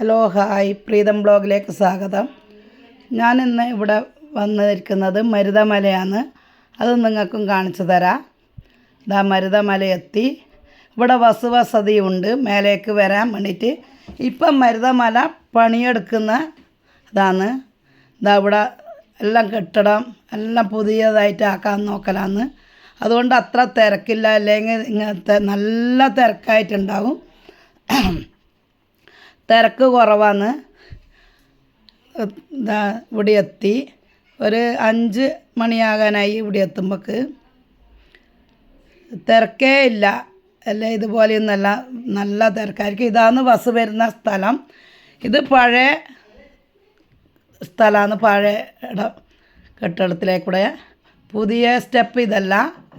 Hello hi. Pritam ബ്ലോഗിലേക്ക് സ്വാഗതം. ഞാൻ ഇന്ന് ഇവിടെ വന്നിരിക്കുന്നത് മരുതമലയാണ്. അത് നിങ്ങൾക്കും കാണിച്ചു തരാം. ഇതാ മരുതമല എത്തി ഇവിടെ ബസ് വസതി ഉണ്ട് മേലേക്ക് വരാൻ വേണ്ടിയിട്ട് ഇപ്പം മരുതമല പണിയെടുക്കുന്ന ഇതാണ്. ഇതാ ഇവിടെ എല്ലാം കെട്ടിടം എല്ലാം പുതിയതായിട്ട് ആക്കാൻ നോക്കലാന്ന് അതുകൊണ്ട് അത്ര തിരക്കില്ല. അല്ലെങ്കിൽ ഇങ്ങനത്തെ നല്ല തിരക്കായിട്ടുണ്ടാവും. തിരക്ക് കുറവാണ് ഇതാ ഇവിടെ എത്തി. ഒരു അഞ്ച് മണിയാകാനായി ഇവിടെ എത്തുമ്പോൾക്ക് തിരക്കേ ഇല്ല. അല്ല ഇതുപോലെയൊന്നല്ല. നല്ല തിരക്കായിരിക്കും. ഇതാണ് ബസ് വരുന്ന സ്ഥലം. ഇത് പഴയ സ്ഥലമാണ് പഴയ ഇടം കെട്ടിടത്തിലേക്കൂടെ. പുതിയ സ്റ്റെപ്പ് ഇതല്ല.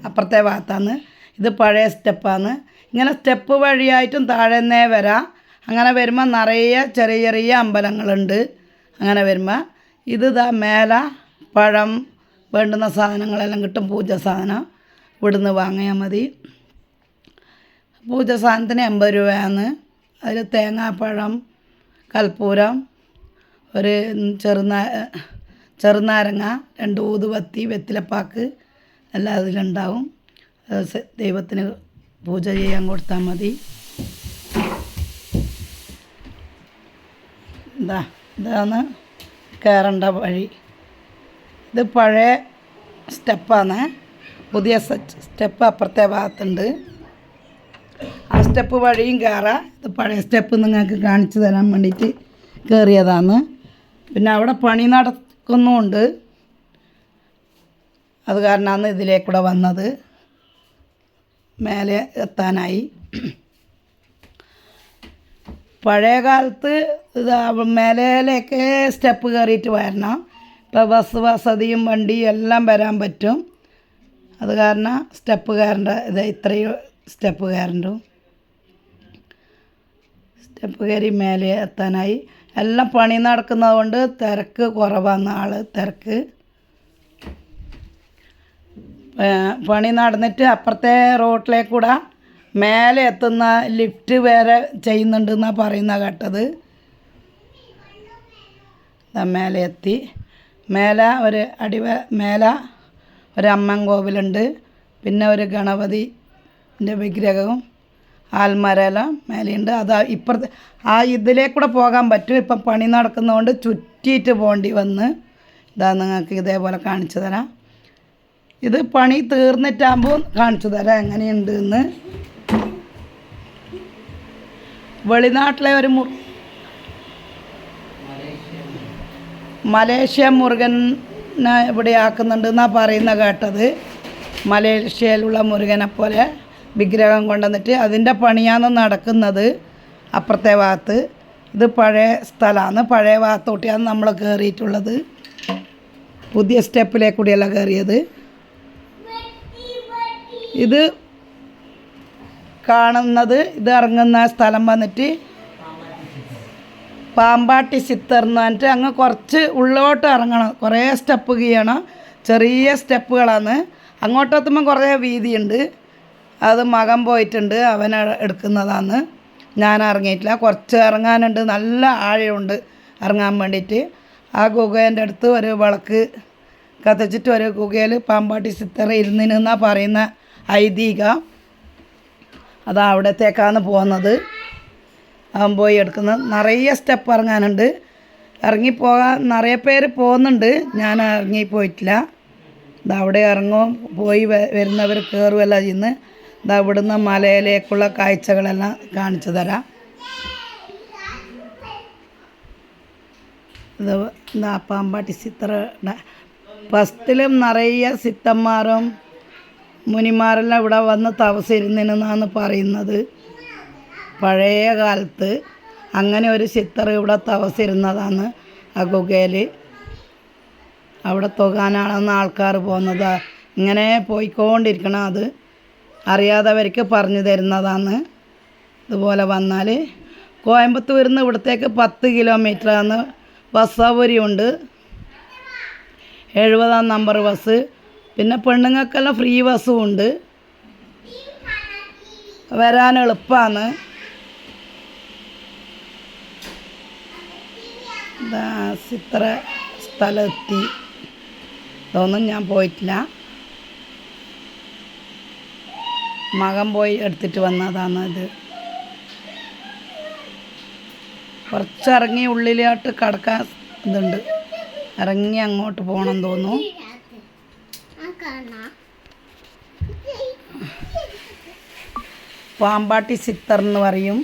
അപ്പുറത്തെ ഭാഗത്താണ് ഇത് പഴയ സ്റ്റെപ്പാണ് ഇങ്ങനെ സ്റ്റെപ്പ് വഴിയായിട്ടും താഴെന്നേ വരാം. അങ്ങനെ വരുമ്പോൾ നിറയെ ചെറിയ ചെറിയ അമ്പലങ്ങളുണ്ട്. അങ്ങനെ വരുമ്പോൾ ഇത് ഇതാ മേല പഴം വേണ്ടുന്ന സാധനങ്ങളെല്ലാം കിട്ടും പൂജ സാധനം. ഇവിടുന്ന് വാങ്ങിയാൽ മതി. പൂജ സാധനത്തിന് എൺപത് രൂപയാണ്. അതിൽ തേങ്ങാപ്പഴം കൽപ്പൂരം ഒരു ചെറുനാ ചെറുനാരങ്ങ രണ്ട് ഊതുപത്തി വെത്തിലപ്പാക്ക് എല്ലാം അതിലുണ്ടാവും. ദൈവത്തിന് പൂജ ചെയ്യാൻ കൊടുത്താൽ മതി. ഇതാ ഇതാണ് കയറേണ്ട വഴി. ഇത് പഴയ സ്റ്റെപ്പാണ്. പുതിയ സ്റ്റെപ്പ് അപ്പുറത്തെ ഭാഗത്തുണ്ട്. ആ സ്റ്റെപ്പ് വഴിയും കയറാം ഇത് പഴയ സ്റ്റെപ്പ് നിങ്ങൾക്ക് കാണിച്ചു തരാൻ വേണ്ടിയിട്ട് കയറിയതാണ് പിന്നെ അവിടെ പണി നടക്കുന്നുമുണ്ട് അത് കാരണമാണ് ഇതിലേക്കൂടെ വന്നത്. മേലെ എത്താനായി. പഴയ കാലത്ത് ഇത് മേലേലേക്ക് സ്റ്റെപ്പ് കയറിയിട്ട് വരണം. ഇപ്പോൾ ബസ് വസതിയും വണ്ടിയും എല്ലാം വരാൻ പറ്റും. അത് കാരണം സ്റ്റെപ്പ് കയറേണ്ട ഇത് ഇത്രയും സ്റ്റെപ്പ് കയറണ്ടു. സ്റ്റെപ്പ് കയറി മേലെ എത്താനായി. എല്ലാം പണി നടക്കുന്നത് കൊണ്ട് തിരക്ക് കുറവാണ് ആൾ തിരക്ക്. പണി നടന്നിട്ട് അപ്പുറത്തെ റോട്ടിലേക്കൂടെ മേലെ എത്തുന്ന ലിഫ്റ്റ് വേറെ ചെയ്യുന്നുണ്ടെന്നാണ് പറയുന്ന കേട്ടത്. മേലെ എത്തി. മേലെ ഒരു അടിവ മേലെ ഒരു അമ്മൻ കോവിലുണ്ട്. പിന്നെ ഒരു ഗണപതിന്റെ വിഗ്രഹവും ആൽമരയെല്ലാം മേലെയുണ്ട്. അത് ഇപ്പുറത്ത് ആ ഇതിലേക്കൂടെ പോകാൻ പറ്റും. ഇപ്പം പണി നടക്കുന്നതുകൊണ്ട് ചുറ്റിയിട്ട് പോകേണ്ടി വന്ന്. ഇതാ നിങ്ങൾക്ക് ഇതേപോലെ കാണിച്ചു തരാം. ഇത് പണി തീർന്നിട്ടാകുമ്പോൾ കാണിച്ചു തരാം എങ്ങനെയുണ്ട് എന്ന്. വെളിനാട്ടിലെ ഒരു മുറി മലേഷ്യ മുരുകനെ ഇവിടെ ആക്കുന്നുണ്ട് എന്നാണ് പറയുന്ന കേട്ടത്. മലേഷ്യയിലുള്ള മുരുകനെ പോലെ വിഗ്രഹം കൊണ്ടുവന്നിട്ട് അതിന്റെ പണിയാണ് നടക്കുന്നത് അപ്പുറത്തെ ഭാഗത്ത്. ഇത് പഴയ സ്ഥലമാണ്. പഴയ ഭാഗത്തോട്ടിയാണ് നമ്മൾ കയറിയിട്ടുള്ളത്. പുതിയ സ്റ്റെപ്പിലേക്കൂടിയല്ല കയറിയത്. ഇത് കാണുന്നത്. ഇത് ഇറങ്ങുന്ന സ്ഥലം വന്നിട്ട് പാമ്പാട്ടി സിത്തർ എന്ന് പറഞ്ഞിട്ട് അങ്ങ് കുറച്ച് ഉള്ളോട്ട് ഇറങ്ങണം. കുറേ സ്റ്റെപ്പ് ചെയ്യണം ചെറിയ സ്റ്റെപ്പുകളാണ്. അങ്ങോട്ടെത്തുമ്പോൾ കുറേ വീതിയുണ്ട്. അത് മകൻ പോയിട്ടുണ്ട്. അവൻ എടുക്കുന്നതാണ്. ഞാൻ ഇറങ്ങിയിട്ടില്ല. കുറച്ച് ഇറങ്ങാനുണ്ട്. നല്ല ആഴമുണ്ട് ഇറങ്ങാൻ വേണ്ടിയിട്ട്. ആ ഗുഹേന്റെ അടുത്ത് ഒരു വിളക്ക് കത്തിച്ചിട്ട് ഒരു ഗുഹയിൽ പാമ്പാട്ടി സിത്തറ ഇരുന്നിനെന്നാണ് പറയുന്ന ഐതിഹ്യം. അതാ അവിടത്തേക്കാണ് പോകുന്നത്. അവൻ പോയി എടുക്കുന്നത് നിറയെ സ്റ്റെപ്പ് ഇറങ്ങാനുണ്ട്. ഇറങ്ങിപ്പോകാൻ നിറയെ പേര് പോകുന്നുണ്ട്. ഞാൻ ഇറങ്ങിപ്പോയിട്ടില്ല. ഇതാ അവിടെ ഇറങ്ങും. പോയി വരുന്നവർ കയറുമല്ല ചെയ്യുന്നു. ഇതാ ഇവിടുന്ന് മലയിലേക്കുള്ള കാഴ്ചകളെല്ലാം കാണിച്ചു തരാം. ഇത് ഇതാ പാമ്പാട്ടി ചിത്ര ഫസ്റ്റിലും നിറയെ സിത്തന്മാരും മുനിമാരെല്ലാം ഇവിടെ വന്ന് തപസിരുന്നിനെന്നാണ് പറയുന്നത്. പഴയ കാലത്ത് അങ്ങനെ ഒരു ചിത്തർ ഇവിടെ തപസിരുന്നതാണ് ആ ഗുഹയിൽ അവിടെ തുകാനാണെന്ന് ആൾക്കാർ പോകുന്നത് ഇങ്ങനെ പോയിക്കൊണ്ടിരിക്കണം അത്. അറിയാത്തവർക്ക് പറഞ്ഞു തരുന്നതാണ്. ഇതുപോലെ വന്നാൽ കോയമ്പത്തൂരിൽ നിന്ന് ഇവിടത്തേക്ക് പത്ത് കിലോമീറ്ററാണ് ബസ് സൗകര്യമുണ്ട് എഴുപതാം നമ്പർ ബസ്. പിന്നെ പെണ്ണുങ്ങൾക്കെല്ലാം ഫ്രീ ബസ്സും ഉണ്ട്. വരാൻ എളുപ്പമാണ് ഇതാ ഇത്ര സ്ഥലമെത്തി. ഇതൊന്നും ഞാൻ പോയിട്ടില്ല. മകൻ പോയി എടുത്തിട്ട് വന്നതാണ് ഇത്. കുറച്ചിറങ്ങി ഉള്ളിലോട്ട് കടക്കാൻ ഇതുണ്ട്. ഇറങ്ങി അങ്ങോട്ട് പോകണം തോന്നുന്നു. പാമ്പാട്ടി സിത്തർ എന്ന് പറയും.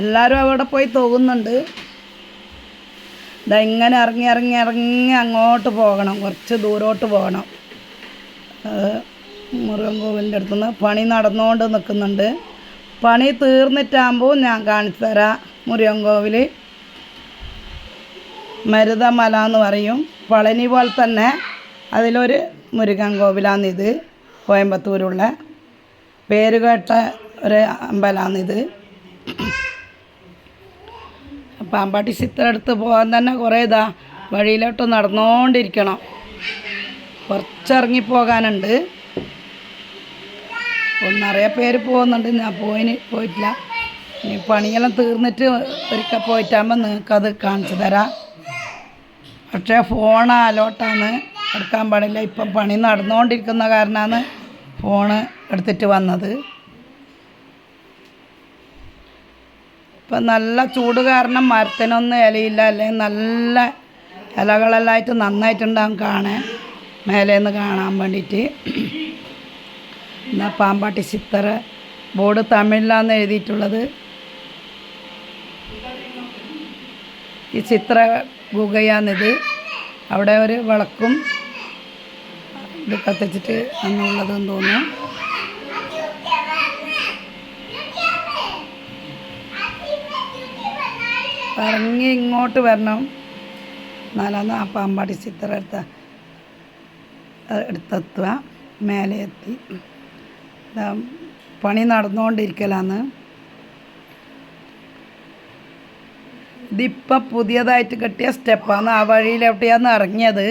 എല്ലാവരും അവിടെ പോയി തോന്നുന്നുണ്ട്. ഇതാ ഇങ്ങനെ ഇറങ്ങി ഇറങ്ങി ഇറങ്ങി അങ്ങോട്ട് പോകണം. കുറച്ച് ദൂരോട്ട് പോകണം. മുരുകൻ കോവിലിന്റെ അടുത്തുനിന്ന് പണി നടന്നുകൊണ്ട് നിൽക്കുന്നുണ്ട്. പണി തീർന്നിട്ടാകുമ്പോൾ ഞാൻ കാണിച്ചു തരാം മുരുകൻ കോവിൽ മരുതമല എന്ന് പറയും. പളനി പോലെ തന്നെ അതിലൊരു മുരുകൻ കോവിലാണിത് കോയമ്പത്തൂരുള്ള. പേരുകേട്ട ഒരു അമ്പലമാണിത് പാമ്പാട്ടി ചിത്രടുത്ത് പോകാൻ തന്നെ കുറേ ഇതാ വഴിയിലോട്ട് നടന്നുകൊണ്ടിരിക്കണം കുറച്ചിറങ്ങി പോകാനുണ്ട്. ഒന്നറിയ പേര് പോകുന്നുണ്ട്. ഞാൻ പോയിന് പോയിട്ടില്ല. ഇനി പണിയെല്ലാം തീർന്നിട്ട് ഒരിക്കൽ പോയിട്ടാകുമ്പോൾ നിങ്ങൾക്കത് കാണിച്ചു തരാം. പക്ഷേ ഫോൺ അലോട്ടാണ്. എടുക്കാൻ പാടില്ല. ഇപ്പം പണി നടന്നുകൊണ്ടിരിക്കുന്ന കാരണമാണ് ഫോണ് എടുത്തിട്ട് വന്നത്. ഇപ്പം നല്ല ചൂട് കാരണം മരത്തിനൊന്നും ഇലയില്ല. അല്ലെങ്കിൽ നല്ല ഇലകളെല്ലാമായിട്ട് നന്നായിട്ടുണ്ടാകും കാണാൻ. മേലേന്ന് കാണാൻ വേണ്ടിയിട്ട്. എന്നാൽ പാമ്പാട്ടി ചിത്തറ ബോർഡ് തമിഴിലാണ് എഴുതിയിട്ടുള്ളത്. ഈ ചിത്ര ഗുഹയാണിത്. അവിടെ ഒരു വിളക്കും ഇത് കത്തിച്ചിട്ട് അന്നുള്ളതെന്ന് തോന്നുന്നു. ഇറങ്ങി ഇങ്ങോട്ട് വരണം. എന്നാലാണ് ആ പാമ്പാടി ചിത്ര എടുത്ത എടുത്തെത്തുക. മേലെ എത്തി പണി നടന്നുകൊണ്ടിരിക്കലാന്ന്. ഇതിപ്പം പുതിയതായിട്ട് കെട്ടിയ സ്റ്റെപ്പാണ് ആ വഴിയിലെവിടെയാണ് ഇറങ്ങിയത്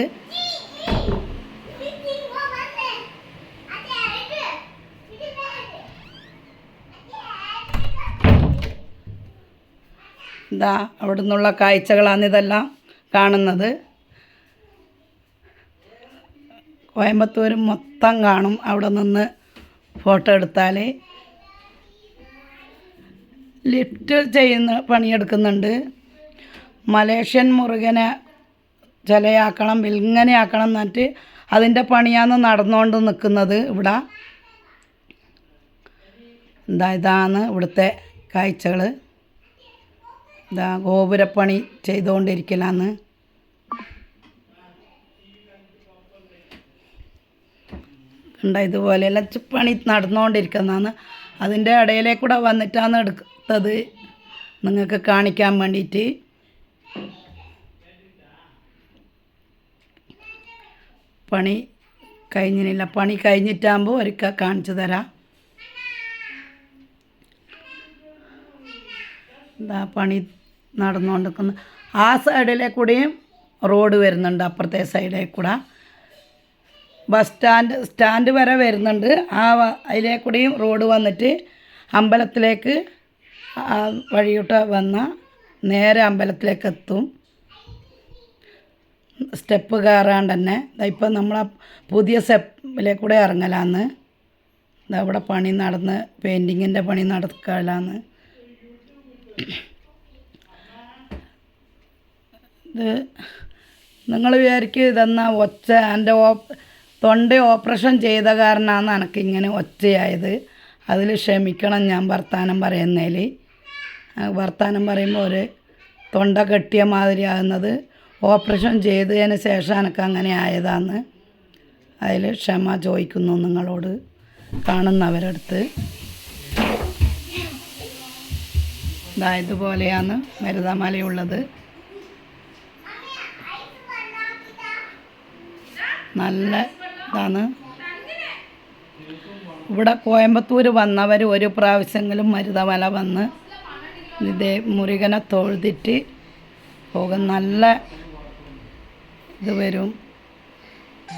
ഇതാ അവിടെ നിന്നുള്ള കാഴ്ചകളാണ് ഇതെല്ലാം കാണുന്നത്. കോയമ്പത്തൂർ മൊത്തം കാണും അവിടെ നിന്ന് ഫോട്ടോ എടുത്താൽ ലിഫ്റ്റ് ചെയ്യുന്ന പണിയെടുക്കുന്നുണ്ട്. മലേഷ്യൻ മുറുകനെ ചിലയാക്കണം ഇങ്ങനെയാക്കണം എന്നിട്ട് അതിന്റെ പണിയാണ് നടന്നുകൊണ്ട് നിൽക്കുന്നത് ഇവിടെ. എന്താ ഇതാണ് ഇവിടുത്തെ കാഴ്ചകൾ ഇതാ ഗോപുരപ്പണി ചെയ്തുകൊണ്ടിരിക്കലാന്ന് കണ്ട ഇതുപോലെയെല്ലാം ചി- പണി നടന്നുകൊണ്ടിരിക്കുന്നതാണ്. അതിന്റെ ഇടയിലേക്കൂടെ വന്നിട്ടാണ് എടുത്തത്. നിങ്ങൾക്ക് കാണിക്കാൻ വേണ്ടിയിട്ട്. പണി കഴിഞ്ഞില്ല പണി കഴിഞ്ഞിട്ടാകുമ്പോൾ ഒരിക്കൽ കാണിച്ചു തരാം. എന്താ പണി നടന്നുകൊണ്ടിരിക്കുന്നു ആ സൈഡിലെ കൂടെയും റോഡ് വരുന്നുണ്ട്. അപ്പുറത്തെ സൈഡിൽ കൂടെ. ബസ് സ്റ്റാൻഡ് സ്റ്റാൻഡ് വരെ വരുന്നുണ്ട്. ആ അതിലെ കൂടെയും റോഡ് വന്നിട്ട് അമ്പലത്തിലേക്ക് വഴിയോട്ട് വന്ന നേരെ അമ്പലത്തിലേക്ക് എത്തും. സ്റ്റെപ്പ് കയറാണ്ട് തന്നെ. ഇപ്പം നമ്മൾ പുതിയ സ്റ്റെപ്പിലെ കൂടെ ഇറങ്ങലാന്ന്. അവിടെ പണി നടന്ന് പെയിന്റിങ്ങിന്റെ പണി നടക്കലാന്ന്. ഇത് നിങ്ങൾ വിചാരിക്കും ഇതെന്നാ ഒച്ച എന്റെ ഓ തൊണ്ട ഓപ്പറേഷൻ ചെയ്ത കാരണമാണ് എനിക്കിങ്ങനെ ഒച്ചയായത്. അതിൽ ക്ഷമിക്കണം ഞാൻ വർത്താനം പറയുന്നതിൽ വർത്താനം പറയുമ്പോൾ ഒരു തൊണ്ട കെട്ടിയ മാതിരി ആകുന്നത് ഓപ്പറേഷൻ ചെയ്തതിന് ശേഷം എനിക്ക് അങ്ങനെ ആയതാന്ന് അതിൽ ക്ഷമ ചോദിക്കുന്നു നിങ്ങളോട് കാണുന്നവരടുത്ത്. ഇതായതുപോലെയാണ് മരുതമലയുള്ളത്. നല്ല ഇതാണ്. ഇവിടെ കോയമ്പത്തൂർ വന്നവർ ഒരു പ്രാവശ്യമെങ്കിലും മരുതമല വന്ന് ഇതേ മുരുകനെ തൊഴുതിട്ട് പോകും. നല്ല ഇത് വരും.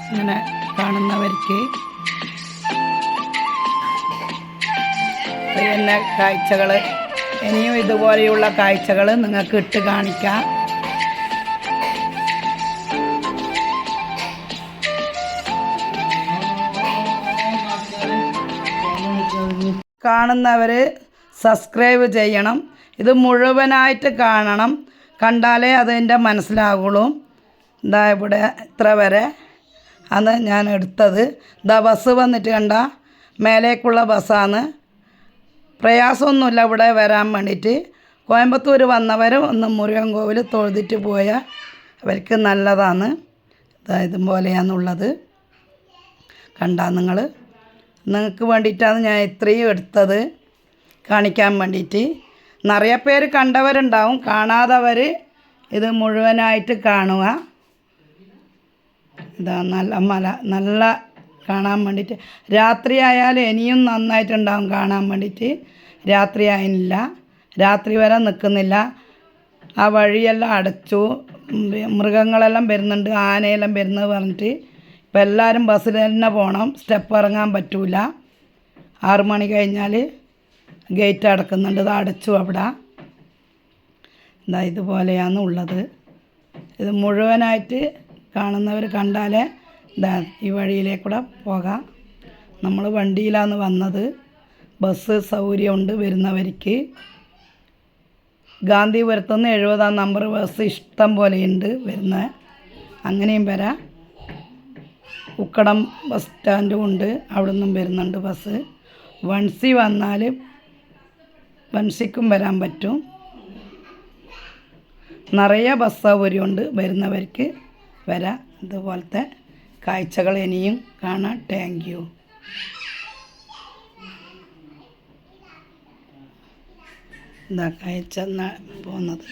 ഇങ്ങനെ കാണുന്നവർക്ക് എന്നെ കാഴ്ചകൾ ഇനിയും ഇതുപോലെയുള്ള കാഴ്ചകൾ നിങ്ങൾക്ക് ഇട്ട് കാണിക്കാം. കാണുന്നവർ സബ്സ്ക്രൈബ് ചെയ്യണം. ഇത് മുഴുവനായിട്ട് കാണണം. കണ്ടാലേ അതെന്റെ മനസ്സിലാകുള്ളൂ ഇതാ ഇവിടെ ഇത്ര വരെ. അന്ന് ഞാൻ എടുത്തത്. ഇതാ ബസ് വന്നിട്ട് കണ്ട മേലേക്കുള്ള ബസ്സാണ്. പ്രയാസമൊന്നുമില്ല ഇവിടെ വരാൻ വേണ്ടിയിട്ട്. കോയമ്പത്തൂർ വന്നവർ ഒന്ന് മുരുകൻ കോവിൽ തൊഴുതിട്ട് പോയാൽ അവർക്ക് നല്ലതാണ്. ഇതാ ഇതുപോലെയാണുള്ളത്. കണ്ടാ നിങ്ങൾ നിങ്ങൾക്ക് വേണ്ടിയിട്ടാണ് ഞാൻ ഇത്രയും എടുത്തത്. കാണിക്കാൻ വേണ്ടിയിട്ട്. നിറയെ പേര് കണ്ടവരുണ്ടാവും. കാണാതവർ ഇത് മുഴുവനായിട്ട് കാണുക. ഇതാ നല്ല മല നല്ല കാണാൻ വേണ്ടിയിട്ട്. രാത്രി ആയാലും ഇനിയും നന്നായിട്ടുണ്ടാവും കാണാൻ വേണ്ടിയിട്ട്. രാത്രി ആയില്ല രാത്രി വരെ നിൽക്കുന്നില്ല ആ വഴിയെല്ലാം അടച്ചു. മൃഗങ്ങളെല്ലാം വരുന്നുണ്ട്. ആനയെല്ലാം വരുന്നത് പറഞ്ഞിട്ട്. ഇപ്പം എല്ലാവരും ബസ്സിൽ തന്നെ പോകണം. സ്റ്റെപ്പ് ഇറങ്ങാൻ പറ്റൂല. ആറ് മണി കഴിഞ്ഞാൽ ഗേറ്റ് അടക്കുന്നുണ്ട്. ഇത് അടച്ചു അവിടെ. ഇതാ ഇതുപോലെയാണ് ഉള്ളത്. ഇത് മുഴുവനായിട്ട് കാണുന്നവർ കണ്ടാലേ ഇതാ ഈ വഴിയിലേക്കൂടെ പോകാം. നമ്മൾ വണ്ടിയിലാണ് വന്നത്. ബസ് സൗകര്യമുണ്ട് വരുന്നവർക്ക് ഗാന്ധിപുരത്തുനിന്ന് എഴുപതാം നമ്പർ ബസ് ഇഷ്ടം പോലെയുണ്ട് വരുന്ന. അങ്ങനെയും വരാം. ഉക്കടം ബസ് സ്റ്റാൻഡും ഉണ്ട് അവിടെ നിന്നും വരുന്നുണ്ട് ബസ്. വൺസി വന്നാൽ വൺസിക്കും വരാൻ പറ്റും. നിറയെ ബസ് സൗകര്യമുണ്ട് വരുന്നവർക്ക് വരാം. ഇതുപോലത്തെ കാഴ്ചകൾ ഇനിയും കാണാം. താങ്ക് യു ഇതാ കാഴ്ച പോകുന്നത്.